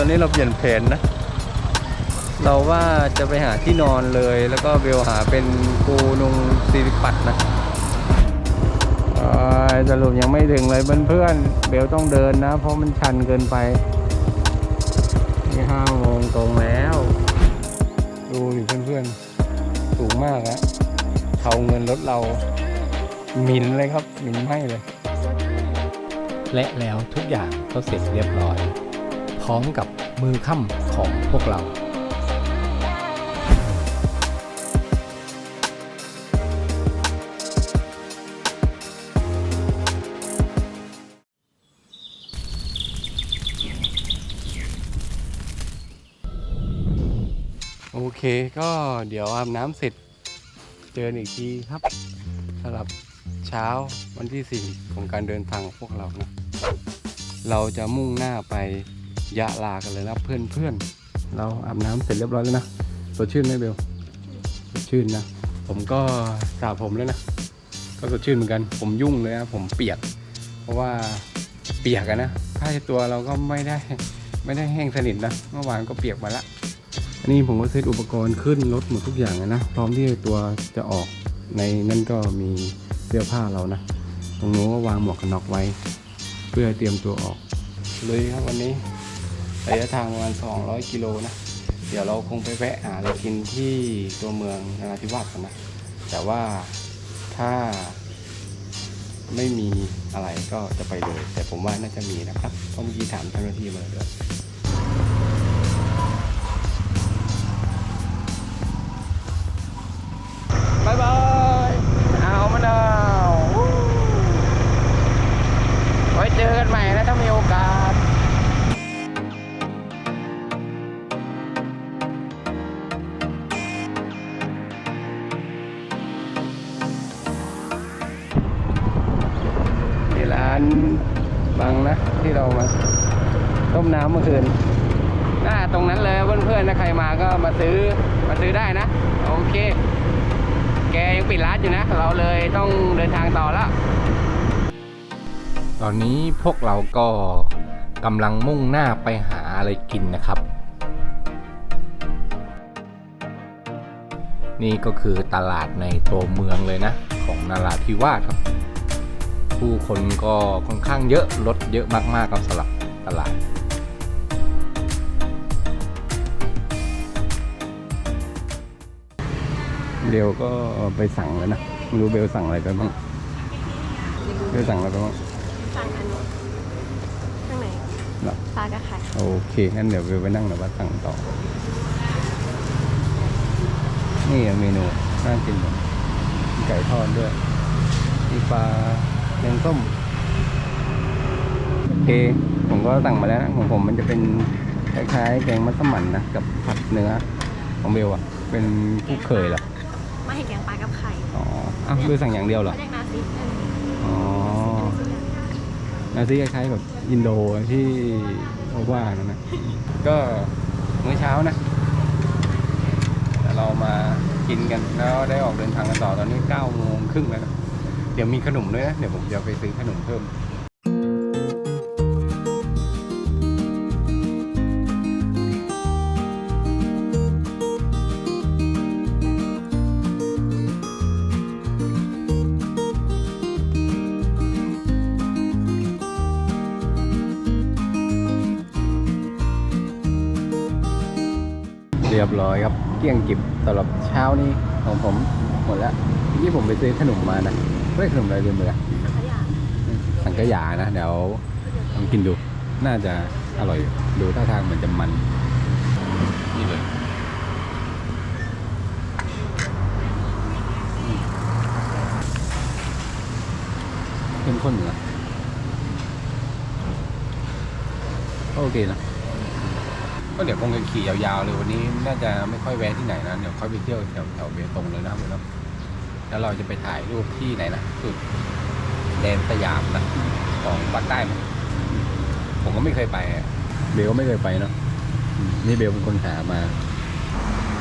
ตอนนี้เราเปลี่ยนแผนนะ เราว่าจะไปหาที่นอนเลย แล้วก็เบลหาเป็นกูนุงสิริปัตนะสรุปยังไม่ถึงเลยเพื่อนๆ เบลต้องเดินนะ เพราะมันชันเกินไป นี่ห้าโมงตรงแล้ว ดูดิเพื่อนๆ สูงมากอะเทาเงินรถเราหมินเลยครับหมินไหมเลย และแล้วทุกอย่างก็เสร็จเรียบร้อย ร้อมกับมือค่ำของพวกเราโอเคก็เดี๋ยวอาบน้ำเสร็จเจออีกทีครับสำหรับเช้าวันที่ 4 ของการเดินทางของพวกเรานะเราจะมุ่งหน้าไป ยะลากันเลยนะเพื่อนเพื่อนเราอาบน้ำเสร็จเรียบร้อยแล้วนะสดชื่นไหมเบลสดชื่นนะ ผมก็สระผมแล้วนะ ก็สดชื่นเหมือนกัน ผมยุ่งเลยนะผมเปียก เพราะว่าเปียกอะนะผ้าตัวเราก็ไม่ได้ไม่ได้แห้งสนิทนะเมื่อวานก็เปียกมาละอันนี้ผมก็เซตอุปกรณ์ขึ้นรถหมดทุกอย่างเลยนะพร้อมที่ตัวจะออกในนั่นก็มีเสื้อผ้าเรานะตรงโน้นก็วางหมวกกันน็อกไว้ เพื่อเตรียมตัวออกเลยครับวันนี้ ระยะทางประมาณ 200 กิโลนะ เดี๋ยวเราคงไปแวะหาอะไรกินที่ตัวเมืองนราธิวาสกันนะ แต่ว่าถ้าไม่มีอะไรก็จะไปเลย แต่ผมว่าน่าจะมีนะครับเพราะเมื่อกี้ถามเจ้าหน้าที่มาแล้ว อนนี้พวกเราก็กำลังมุ่งหน้าไปหาอะไรกินนะครับ นี่ก็คือตลาดในตัวเมืองเลยนะ ของนาราธิวาสครับ ผู้คนก็ค่อนข้างเยอะรถเยอะมากๆครับสำหรับตลาดเบลก็ไปสั่งแล้วนะไม่รู้เบลสั่งอะไรไปบ้างเบลสั่งอะไรไปบ้าง สั่งอันนี้ข้างในเหรอปลากระไข่โอเค งั้นเดี๋ยวเบลไปนั่งเดี๋ยวว่าสั่งต่อ นี่เมนูน่ากินหมดมีไก่ทอดด้วยมีปลาแกงส้มโอเค ผมก็สั่งมาแล้วนะของผมมันจะเป็นคล้ายๆแกงมัสมั่นนะ กับผัดเนื้อของเบลอะเป็นผู้เคยเหรอไม่เห็นแกงปลากับไข่ อ๋ออ้าวเบลสั่งอย่างเดียวเหรอเขาเรียกนาซิอ๋อ นาซีคล้ายๆแบบอินโดที่เขาว่านั่นนะก็มื้อเช้านะแต่เรามากินกันแล้วได้ออกเดินทางกันต่อตอนนี้9โมงครึ่งแล้วนะเดี๋ยวมีขนมด้วยนะ เดี๋ยวผมจะไปซื้อขนมเพิ่ม รียบร้อยครับ เกลี้ยงกิบสำหรับเช้านี้ของผมหมดแล้วที่ผมไปซื้อขนมมานะเฮ้ยขนมอะไรเรียนมือสังขยาสังกะหยานะ เดี๋ยวลองกินดู น่าจะอร่อยอยู่ดูท่าทางเหมือนจะมัน นี่เลยอืมเข้มข้นอยู่นะก็โอเคนะ ก็เดี๋ยวคงจะขี่ยาวๆเลยวันนี้น่าจะไม่ค่อยแวะที่ไหนนะเดี๋ยวค่อยไปเที่ยวแถวแถวเบตงเลยนะเบลนะแล้วเราจะไปถ่ายรูปที่ไหนนะสุดแดนสยามนะของภาคใต้มั้งผมก็ไม่เคยไปเบลก็ไม่เคยไปเนาะนี่เบลเป็นคนหามา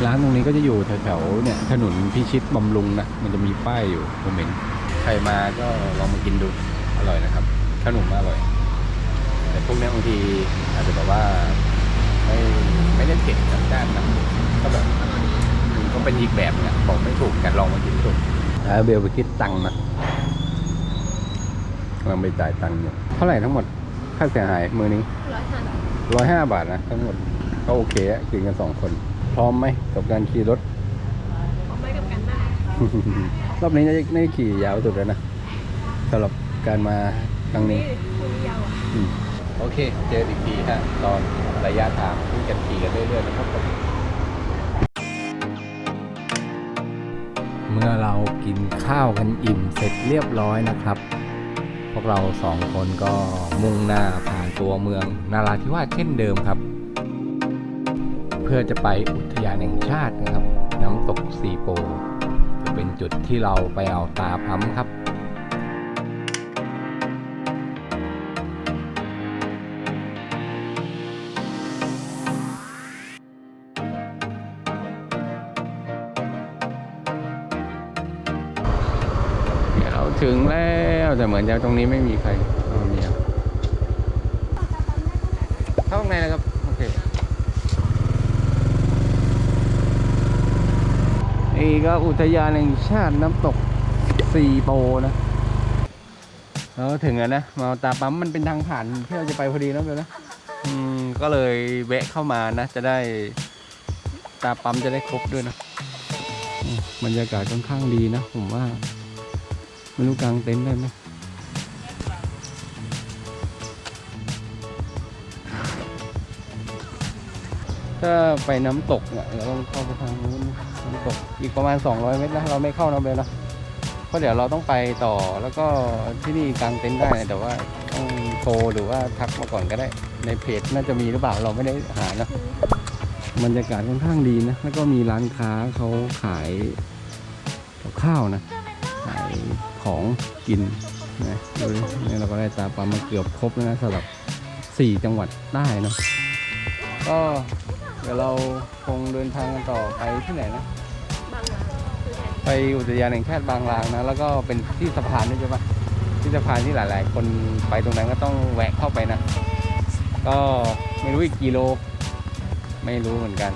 ร้านตรงนี้ก็จะอยู่แถวๆเนี่ยถนนพิชิตบำรุงนะมันจะมีป้ายอยู่ผมเห็นใครมาก็ลองมากินดูอร่อยนะครับขนมอร่อย แต่พวกนี้บางทีอาจจะแบบว่า ไม่ไม่ได้เผ็ดจัดจ้านนะก็แบบมันก็เป็นอีกแบบเนี่ยบอกไม่ถูกแต่ลองมากินดูแล้วเบลไปคิดตังค์นะกำลังไปจ่ายตังค์อยู่เท่าไหร่ทั้งหมดค่าเสียหายมือนี้ร้อยห้าบาทร้อยห้าบาทนะทั้งหมดก็โอเคอะกินกันสองคน พร้อมไหมกับการขี่รถเอาไว้กับกันได้รอบนี้น่าจะน่าจะขี่ยาวสุดแล้วนะสำหรับการมาครั้งนี้คุณยาวอะอืม โอเค เจออีกทีฮะตอนระยะทางที่จะขี่กันเรื่อยๆนะครับผมเมื่อเรากินข้าวกันอิ่มเสร็จเรียบร้อยนะครับ พวกเราสองคนก็มุ่งหน้าผ่านตัวเมืองนาราธิวาสเช่นเดิมครับ เพื่อจะไปอุทยานแห่งชาตินะครับ น้ำตกสีโปจะเป็นจุดที่เราไปเอาตาพั้มครับ ถึงแล้วแต่เหมือนจะตรงนี้ไม่มีใครเอามีเข้าข้างในแล้วครับ โอเค นี่ก็อุทยานแห่งชาติน้ำตกสีโปนะแล้วถึงแล้วนะ มาตาปั๊มมันเป็นทางผ่านที่เราจะไปพอดีนะเบลนะอืมก็เลยแวะเข้ามานะ จะได้ตาปั๊มจะได้ครบด้วยนะบรรยากาศค่อนข้างดีนะ ผมว่า ไม่รู้กลางเต็นท์ได้ไหมถ้าไปน้ำตกเนี่ยเราต้องเข้าไปทางนู้นน้ำตกอีกประมาณ 200 เมตรนะเราไม่เข้านะเบลนะเพราะเดี๋ยวเราต้องไปต่อแล้วก็ที่นี่กลางเต็นท์ได้แต่ว่าต้องโทรหรือว่าทักมาก่อนก็ได้ ในเพจน่าจะมีหรือเปล่าเราไม่ได้หานะบรรยากาศค่อนข้างดีนะแล้วก็มีร้านค้าเขาขายกับข้าวนะ ของกินนะดูนี่เราก็ได้ตาปลามาเกือบครบแล้วนะสำหรับ 4 จังหวัดได้เนอะก็เดี๋ยวเราคงเดินทางกันต่อไปที่ไหนนะ ไปอุทยานแห่งชาติบางลางนะ แล้วก็เป็นที่สะพานด้วยใช่ปะที่สะพานที่หลาย ๆ คนไปตรงนั้นก็ต้องแวะเข้าไปนะ ก็ไม่รู้อีกกี่โล ไม่รู้เหมือนกัน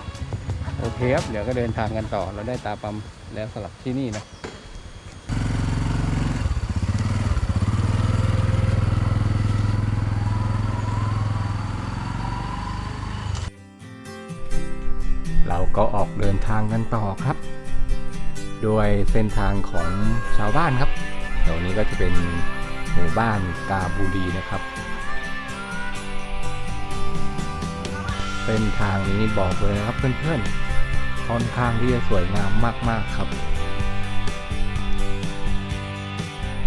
โอเคครับเดี๋ยวก็เดินทางกันต่อเราได้ตาปั๊มแล้วสำหรับที่นี่นะ ก็ออกเดินทางกันต่อครับ โดยเส้นทางของชาวบ้านครับแถวนี้ก็จะเป็นหมู่บ้านกาบูรีนะครับเส้นทางนี้บอกเลยนะครับเพื่อนๆ ค่อนข้างที่จะสวยงามมากๆครับ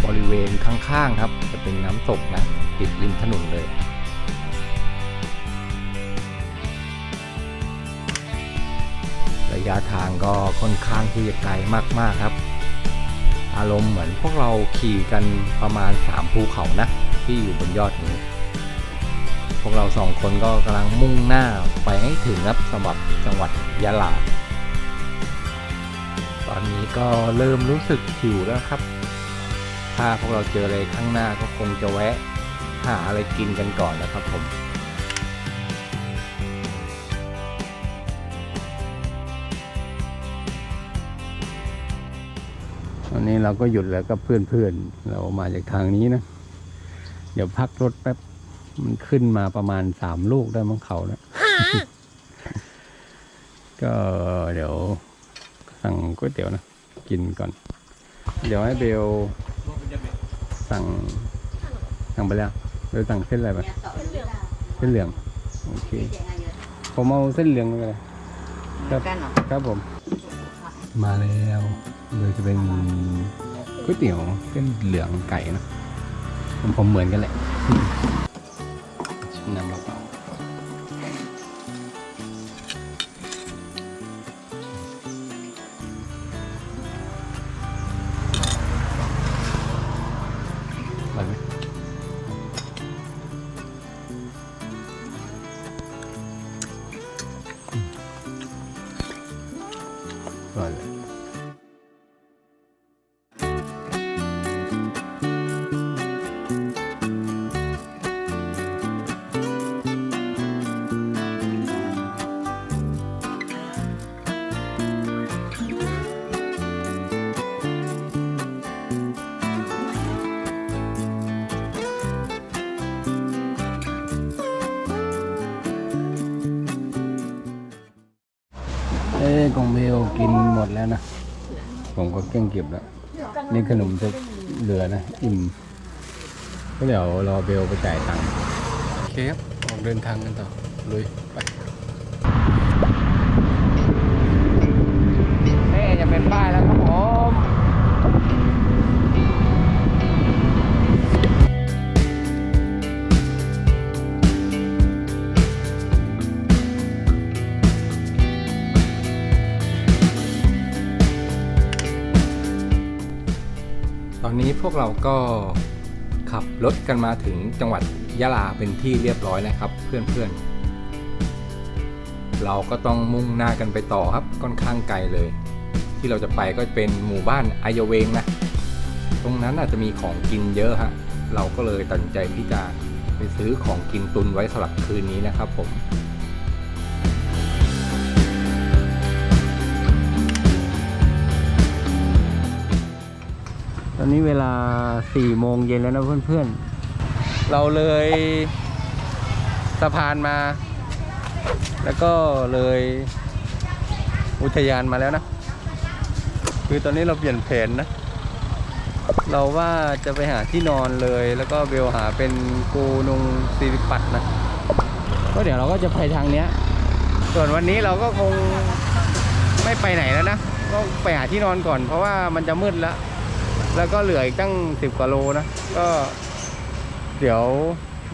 บริเวณข้างๆครับ จะเป็นน้ำตกนะติดริมถนนเลย ระยะทางก็ค่อนข้างที่จะไกลมาก ๆ ครับ อารมณ์เหมือนพวกเราขี่กันประมาณ 3 ภูเขานะ ที่อยู่บนยอดนี้ พวกเราสองคนก็กำลังมุ่งหน้าไปให้ถึงครับสำหรับจังหวัดยะลา ตอนนี้ก็เริ่มรู้สึกหิวแล้วครับ ถ้าพวกเราเจออะไรข้างหน้าก็คงจะแวะหาอะไรกินกันก่อนนะครับผม นนี้เราก็หยุดแล้วกับเพื่อนๆ เรามาจากทางนี้นะ เดี๋ยวพักรถแป๊บ มันขึ้นมาประมาณสามลูกได้มั้งเขานะ ก็เดี๋ยวสั่งก๋วยเตี๋ยวนะ กินก่อน เดี๋ยวให้เบลสั่ง สั่งไปแล้วเบลสั่งเส้นอะไรไปเป็นเหลืองเส้นเหลือง โอเค ผมเอาเส้นเหลืองไปเลยครับครับผม มาแล้ว เลยจะเป็นก๋วยเตี๋ยวเส้นเหลืองไก่นะผมผมเหมือนกันแหละชิมน้ำเปล่าอร่อยไหมอร่อยเลย เก่งเก็บแล้ว นี่ขนมจะเหลือนะ อิ่มก็เดี๋ยวรอเบลไปจ่ายตังค์โอเคครับออกเดินทางกันต่อลุยไป วกเราก็ขับรถกันมาถึงจังหวัดยะลาเป็นที่เรียบร้อยนะครับ เพื่อนๆ เราก็ต้องมุ่งหน้ากันไปต่อครับค่อนข้างไกลเลย ที่เราจะไปก็เป็นหมู่บ้านอายเวงนะ ตรงนั้นอาจจะมีของกินเยอะฮะเราก็เลยตัดใจที่จะไปซื้อของกินตุนไว้สำหรับคืนนี้นะครับผม อนนี้เวลาสี่โมงเย็นแล้วนะเพื่อนๆ เราเลยสะพานมา แล้วก็เลยอุทยานมาแล้วนะ คือตอนนี้เราเปลี่ยนแผนนะ เราว่าจะไปหาที่นอนเลย แล้วก็เบลหาเป็นกูนุงสิริปัตนะ ก็เดี๋ยวเราก็จะไปทางเนี้ย ส่วนวันนี้เราก็คงไม่ไปไหนแล้วนะ ก็ไปหาที่นอนก่อนเพราะว่ามันจะมืดแล้ว แล้วก็เหลืออีกตั้งสิบกว่าโลนะ ก็เดี๋ยว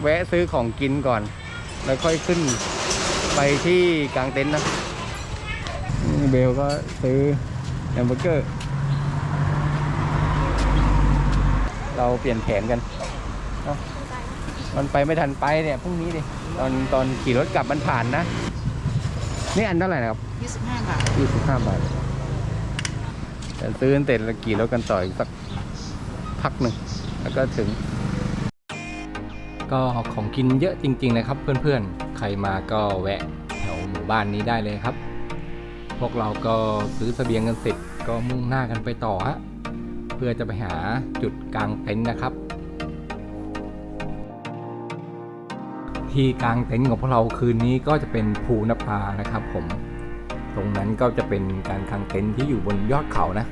แวะซื้อของกินก่อน แล้วค่อยขึ้นไปที่กลางเต็นท์นะนี่เบลก็ซื้อแฮมเบอร์เกอร์ เราเปลี่ยนแผนกันเอ้ามันไปไม่ทันไปเนี่ยพรุ่งนี้ดิตอนตอนขี่รถกลับมันผ่านนะ นี่อันเท่าไหร่นะครับ25 บาทยี่สิบห้าบาทแต่ซื้อกันเสร็จแล้วกี่รถกันต่ออีกสัก พักหนึ่งแล้วก็ถึง ก็ของกินเยอะจริง ๆ นะครับ เพื่อนๆ ใครมาก็แวะแถวหมู่บ้านนี้ได้เลยครับ พวกเราก็ซื้อเสบียงกันเสร็จก็มุ่งหน้ากันไปต่อฮะเพื่อจะไปหาจุดกลางเต็นท์นะครับที่กลางเต็นท์ของพวกเราคืนนี้ก็จะเป็นภูนภานะครับ ผม ตรงนั้นก็จะเป็นการกางเต็นท์ที่อยู่บนยอดเขานะ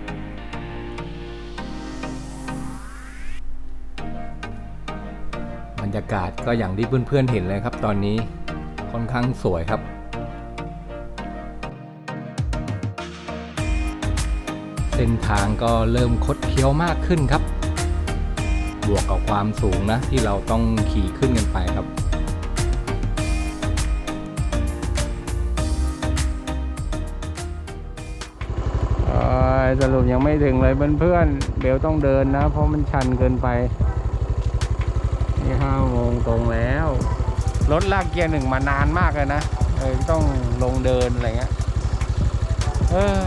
รยากาศก็อย่างที่เพื่อนๆเห็นเลยครับ ตอนนี้ค่อนข้างสวยครับเส้นทางก็เริ่มคดเคี้ยวมากขึ้นครับ บวกกับความสูงนะ ที่เราต้องขี่ขึ้นกันไปครับ สรุปยังไม่ถึงเลยเพื่อนๆ เบลต้องเดินนะ เพราะมันชันเกินไป นี่ห้าโมงตรงแล้ว รถลากเกียร์หนึ่งมานานมากเลยนะเออต้องลงเดินอะไรเงี้ยเออ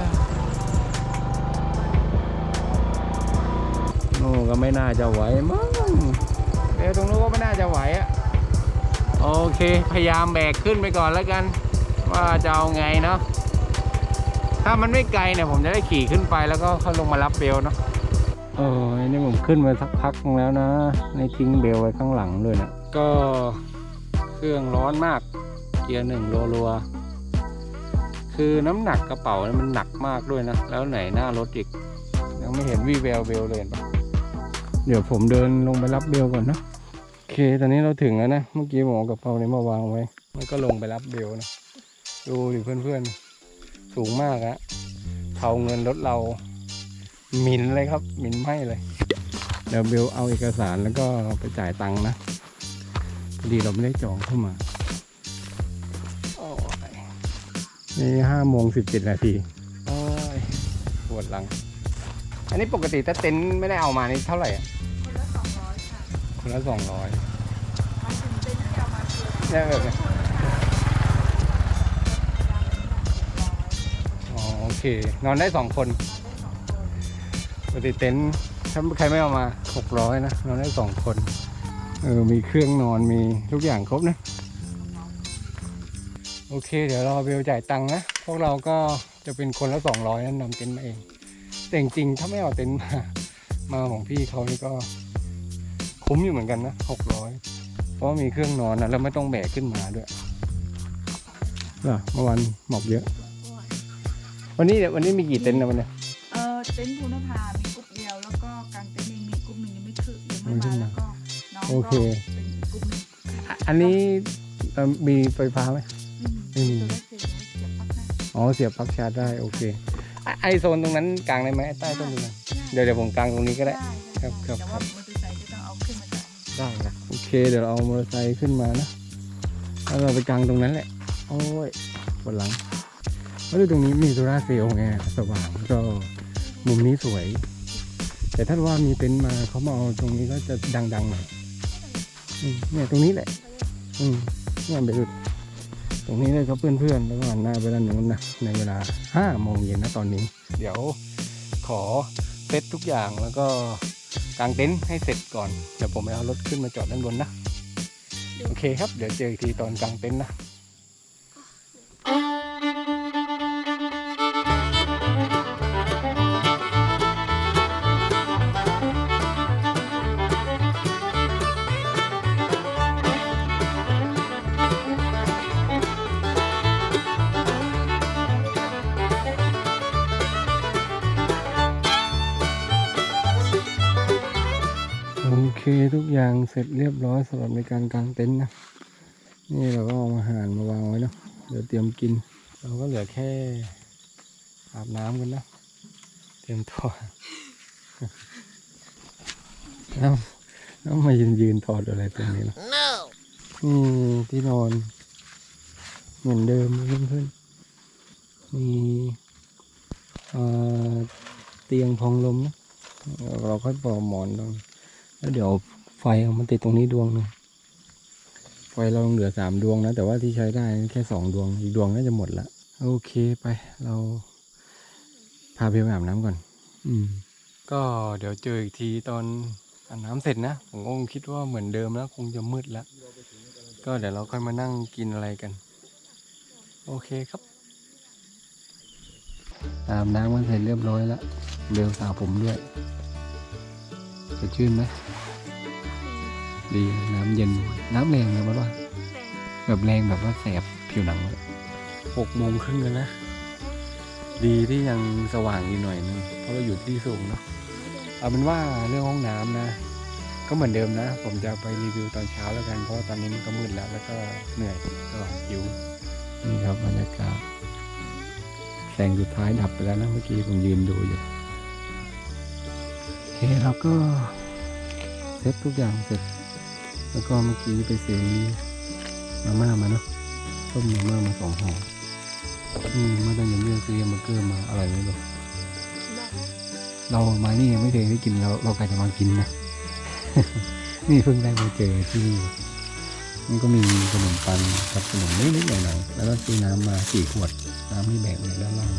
นู่ก็ไม่น่าจะไหวมั้งเบลตรงนู้นก็ไม่น่าจะไหวอะโอเค พยายามแบกขึ้นไปก่อนแล้วกัน ว่าจะเอาไงเนาะถ้ามันไม่ไกลเนี่ยผมจะได้ขี่ขึ้นไปแล้วก็ค่อยลงมารับเบลเนาะ โอ้ยนี่ผมขึ้นมาสักพักนึงแล้วนะ ในทิ้งเบลไว้ข้างหลังด้วยนะ ก็เครื่องร้อนมาก เกียร์หนึ่งรัวๆคือน้ำหนักกระเป๋าเนี่ยมันหนักมากด้วยนะ แล้วไหนหน้ารถอีก ยังไม่เห็นวีแววเบลเลยเห็นปะเดี๋ยวผมเดินลงไปรับเบลก่อนนะ โอเค ตอนนี้เราถึงแล้วนะ เมื่อกี้ผมเอากระเป๋านี้มาวางไว้ มันก็ลงไปรับเบลนะ ดูดิเพื่อนๆ สูงมากอะเทาเงินรถเรา หมินเลยครับ หมินไหมเลย เดี๋ยวเบลเอาเอกสารแล้วก็ไปจ่ายตังค์นะพอดีเราไม่ได้จองเข้ามาโอ้ยนี่ห้าโมงสิบเจ็ดนาทีโอ้ยปวดหลัง อันนี้ปกติถ้าเต็นท์ไม่ได้เอามานี่เท่าไหร่อะคนละสองร้อยเนี่ยแบบเนี้ยอ๋อโอเค นอนได้สองคน ปกติเต็นท์ถ้าใครไม่เอามาหกร้อยนะนอนได้สองคน เออ มีเครื่องนอนมีทุกอย่างครบนะ โอเค เดี๋ยวรอเบลจ่ายตังค์นะ พวกเราก็จะเป็นคนละสองร้อยนั่นนำเต็นท์มาเอง แต่จริงๆถ้าไม่เอาเต็นท์มา มาของพี่เขานี่ก็คุ้มอยู่เหมือนกันนะหกร้อยเพราะมีเครื่องนอนนะแล้วไม่ต้องแบกขึ้นมาด้วยเหรอเมื่อวานหมอกเยอะ วันนี้วันนี้มีกี่เต็นท์นะวันเนี้ยเออเต็นท์ภูนภา ขึ้นยังไม่มา แล้วก็น้องโอก็เคเป็นอีกกรุ๊ปหนึ่งอะอันนี้เอ่อมีไฟฟ้าไหม อืมไม่มีตัวได้เสียงเสียบปลั๊กได้อ๋อเสียบปลั๊กชาร์จได้โอเคอะไอโซนตรงนั้นกลางได้ไหมใต้ต้นตรงนั้นเดี๋ยวเดี๋ยวผมกลางตรงนี้ก็ได้ ได้ครับครับ แต่ครัว่าบมอเตอร์ไซค์จะต้องเอาขึ้นมาจากได้ครับโอเค เดี๋ยวเราเอามอเตอร์ไซค์ขึ้นมานะแล้วเราไปกลางตรงนั้นแหละ โอ้ยบนหลังแล้วดูตรงนี้มีโซล่าร์เซลล์ไงสว่างก็มุมนี้สวย แต่ถ้าว่ามีเต็นท์มาเขามาเอาตรงนี้ก็จะดังๆหน่อยเนี่ยตรงนี้แหละ อืมเนี่ยไปดูตรงนี้เลยครับเพื่อนๆแล้วก็หันหน้าไปด้านนู้นนะในเวลาห้าโมงเย็นนะตอนนี้ เดี๋ยวขอเซตทุกอย่างแล้วก็กางเต็นท์ให้เสร็จก่อนเดี๋ยวผมไปเอารถขึ้นมาจอดด้านบนนะ โอเคครับ เดี๋ยวเจออีกทีตอนกางเต็นท์นะ เสร็จเรียบร้อยสำหรับในการกางเต็นท์นะ นี่เราก็เอาอาหารมาวางไว้เนาะเดี๋ยวเตรียมกิน เราก็เหลือแค่อาบน้ำกันนะ เตรียมตัวน้ำน้ำมายืนยืนถอดอะไรตรงนี้นะนี่ที่นอน เหมือนเดิมเพื่อนๆมีเอ่อเตียงพองลมนะเราค่อยปลอกหมอนตรงแล้วเดี๋ยว ไฟเอามันติดตรงนี้ดวงหนึงไฟเราเหลือสามดวงนะ แต่ว่าที่ใช้ได้แค่สองดวง อีกดวงน่าจะหมดละโอเคไป เราพาเบลไปอาบน้ำก่อน อืม ก็เดี๋ยวเจออีกทีตอนอาบน้ำเสร็จนะ ผมก็คงคิดว่าเหมือนเดิมแล้ว คงจะมืดแล้ว ก็เดี๋ยวเราค่อยมานั่งกินอะไรกัน โอเคครับ อาบน้ำกันเสร็จเรียบร้อยแล้วเบลสาวผมด้วยจะชื่นไหม ดีน้ำเย็นน้ำแรงเลยมั้งวะแบบแรงแบบว่าแสบผิวหนังเลยหกโมงครึ่งแล้วนะ ดีที่ยังสว่างอยู่หน่อยนึงเพราะเราอยู่ที่สูงเนาะเอาเป็นว่าเรื่องห้องน้ำนะ ก็เหมือนเดิมนะ ผมจะไปรีวิวตอนเช้าแล้วกันเพราะว่าตอนนี้มันก็มืดแล้วแล้วก็เหนื่อยก็หิวนี่ครับบรรยากาศแสงสุดท้ายดับไปแล้วนะเมื่อกี้ผมยืนดูอยู่โอเคเราก็เซ็ตทุกอย่างเสร็จ แล้วก็เมื่อกี้ไปซื้อมาม่ามาเนาะต้มมาม่ามาสองห่ออืมมื่อตอนเย็นเรื่องซื้อมเบอร์เกอร์มาอร่อยไหมลูกเรามานี่ยังไม่เคยได้กินเราเรากะจะมากินนะ นี่เพิ่งได้มาเจอที่นี่มันก็มีขนมปังกับขนมนิดๆหน่อยๆแล้วก็ซื้อน้ำมาสี่ขวดน้ำที่แบกในด้านล่าง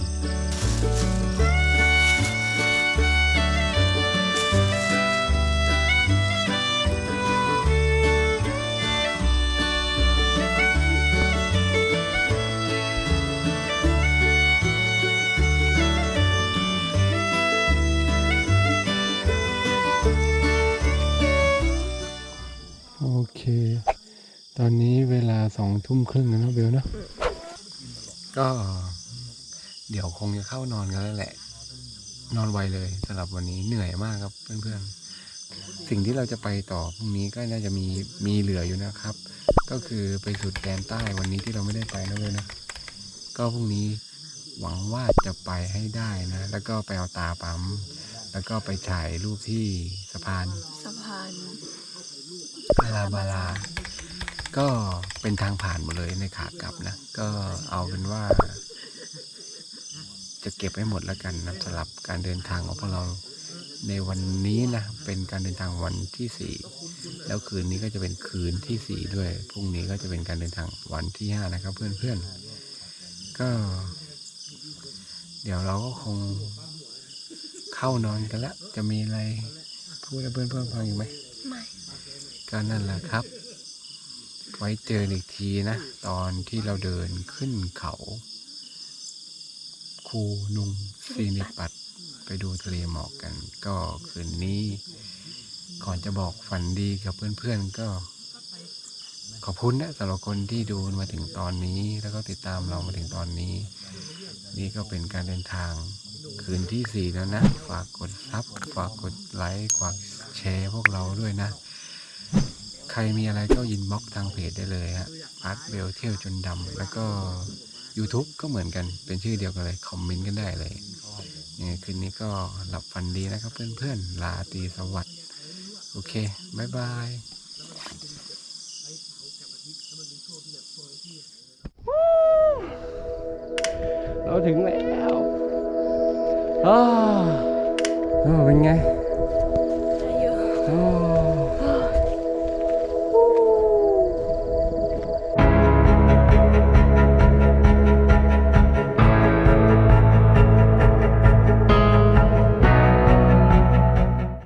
ตอนนี้เวลาสองทุ่มครึ่งแล้วนะเบลเนอะก็ เดี๋ยวคงจะเข้านอนกันแล้วแหละ นอนไวเลยสำหรับวันนี้เหนื่อยมากครับเพื่อนๆ สิ่งที่เราจะไปต่อพรุ่งนี้ก็น่าจะมีมีเหลืออยู่นะครับ ก็คือไปสุดแดนใต้วันนี้ที่เราไม่ได้ไปนะเบลนะ ก็พรุ่งนี้หวังว่าจะไปให้ได้นะ แล้วก็ไปเอาตาปั๊ม แล้วก็ไปถ่ายรูปที่สะพานสะพานบาลาบาลา ก็เป็นทางผ่านหมดเลยในขากลับนะ ก็เอาเป็นว่า จะเก็บให้หมดแล้วกันนะสำหรับการเดินทางของพวกเราในวันนี้นะเป็นการเดินทางวันที่สี่แล้วคืนนี้ก็จะเป็นคืนที่สี่ด้วยพรุ่งนี้ก็จะเป็นการเดินทางวันที่ห้านะครับ เพื่อนๆก็ เดี๋ยวเราก็คงเข้านอนกันละ จะมีอะไรพูดให้เพื่อนๆฟังอยู่ไหมไม่ก็นั่นแหละครับ ไว้เจออีกทีนะ ตอนที่เราเดินขึ้นเขา คูนุงซีนิปัดไปดูทะเลหมอกกัน ก็คืนนี้ ก่อนจะบอกฝันดีกับเพื่อนๆ ก็ ขอบคุณนะสำหรับคนที่ดูมาถึงตอนนี้ แล้วก็ติดตามเรามาถึงตอนนี้ นี่ก็เป็นการเดินทาง คืนที่4แล้วนะ ฝากกดซับฝากกดไลค์ฝากแชร์พวกเราด้วยนะ ใครมีอะไรก็ยินบ็อกทางเพจได้เลยฮะอาร์ตเบลเที่ยวจนดำแล้วก็ YouTube ก็เหมือนกันเป็นชื่อเดียวกันเลย คอมเมนต์กันได้เลยยังไงคืนนี้ก็หลับฝันดีนะครับเพื่อนๆลาตรีสวัสดิ์โอเคบ๊ายบายเราถึงแล้วอ้าเออเป็นไง